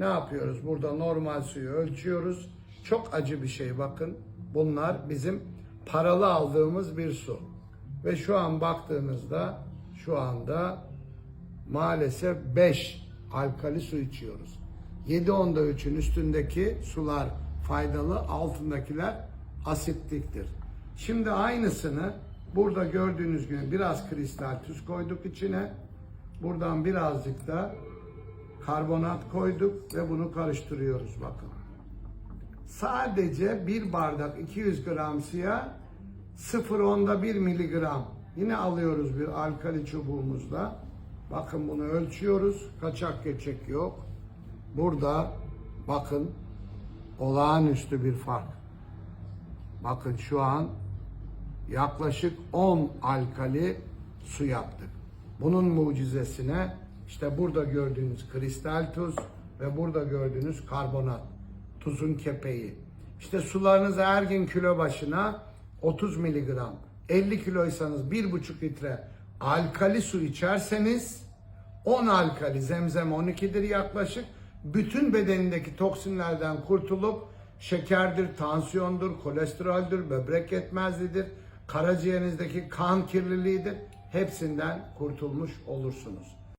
Ne yapıyoruz? Burada normal suyu ölçüyoruz. Çok acı bir şey bakın. Bunlar bizim paralı aldığımız bir su. Ve şu an baktığınızda şu anda maalesef 5 alkali su içiyoruz. 7 onda 3'ün üstündeki sular faydalı, altındakiler asitliktir. Şimdi aynısını burada gördüğünüz gibi biraz kristal tuz koyduk içine. Buradan birazcık da karbonat koyduk ve bunu karıştırıyoruz bakın. Sadece bir bardak 200 gram siyah 0.10'da 1 miligram yine alıyoruz bir alkali çubuğumuzla. Bakın bunu ölçüyoruz. Kaçak geçek yok. Burada bakın olağanüstü bir fark. Bakın şu an yaklaşık 10 alkali su yaptık. Bunun mucizesine işte burada gördüğünüz kristal tuz ve burada gördüğünüz karbonat, tuzun kepeği. İşte sularınız her gün kilo başına 30 miligram, 50 kiloysanız 1,5 litre alkali su içerseniz 10 alkali zemzem 12'dir yaklaşık. Bütün bedenindeki toksinlerden kurtulup şekerdir, tansiyondur, kolesteroldür, böbrek yetmezliğidir, karaciğerinizdeki kan kirliliğidir. Hepsinden kurtulmuş olursunuz.